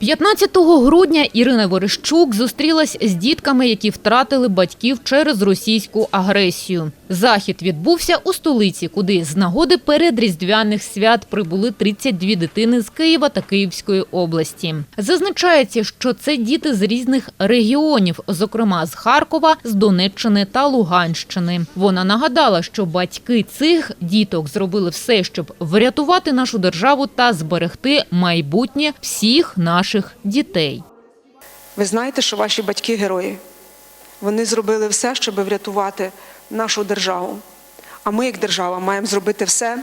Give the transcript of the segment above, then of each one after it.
15 грудня Ірина Верещук зустрілась з дітками, які втратили батьків через російську агресію. Захід відбувся у столиці, куди з нагоди передріздвяних свят прибули 32 дитини з Києва та Київської області. Зазначається, що це діти з різних регіонів, зокрема з Харкова, з Донеччини та Луганщини. Вона нагадала, що батьки цих діток зробили все, щоб врятувати нашу державу та зберегти майбутнє всіх наших дітей. Ви знаєте, що ваші батьки герої. Вони зробили все, щоб врятувати нашу державу. А ми, як держава, маємо зробити все,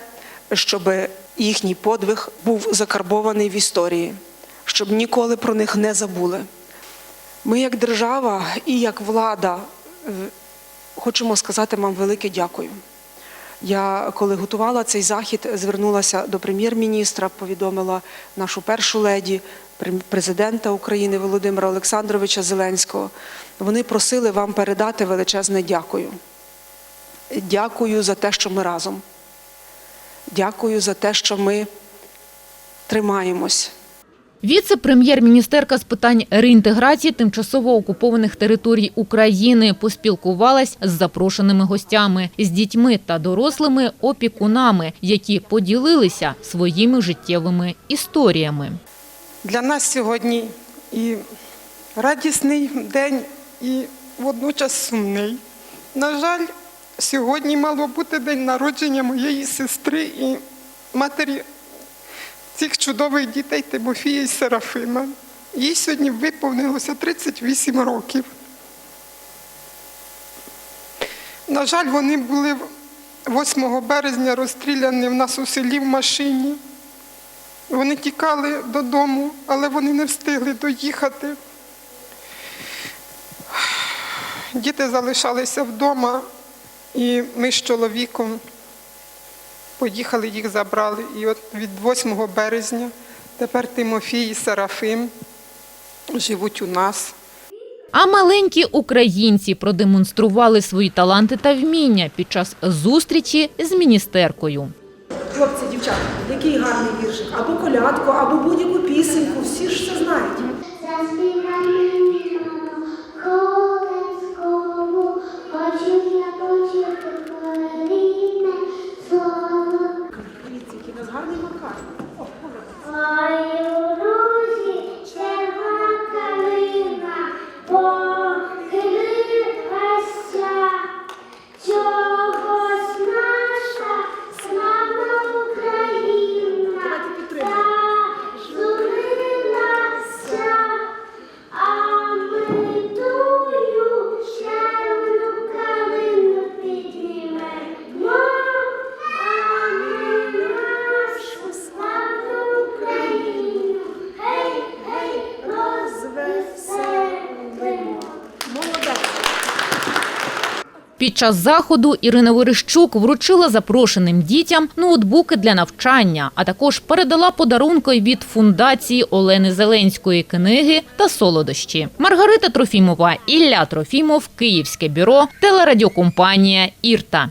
щоб їхній подвиг був закарбований в історії, щоб ніколи про них не забули. Ми, як держава і як влада, хочемо сказати вам велике дякую. Я, коли готувала цей захід, звернулася до прем'єр-міністра, повідомила нашу першу леді, президента України Володимира Олександровича Зеленського. Вони просили вам передати величезне дякую. Дякую за те, що ми разом. Дякую за те, що ми тримаємось. Віце-прем'єр-міністерка з питань реінтеграції тимчасово окупованих територій України поспілкувалась з запрошеними гостями, з дітьми та дорослими опікунами, які поділилися своїми життєвими історіями. Для нас сьогодні і радісний день, і водночас сумний. На жаль, сьогодні мало бути день народження моєї сестри і матері цих чудових дітей Тимофія і Серафима. Їй сьогодні виповнилося 38 років. На жаль, вони були 8 березня розстріляні в нас у селі в машині. Вони тікали додому, але вони не встигли доїхати. Діти залишалися вдома, і ми з чоловіком поїхали, їх забрали. І от від 8 березня тепер Тимофій і Серафим живуть у нас. А маленькі українці продемонстрували свої таланти та вміння під час зустрічі з міністеркою. Хлопці, дівчата, який гарний віршик, або колядку, або будь-яку пісеньку, всі ж це знають. Під час заходу Ірина Верещук вручила запрошеним дітям ноутбуки для навчання, а також передала подарунки від фундації Олени Зеленської книги та солодощі. Маргарита Трофімова, Ілля Трофімов, Київське бюро, телерадіокомпанія Ірта.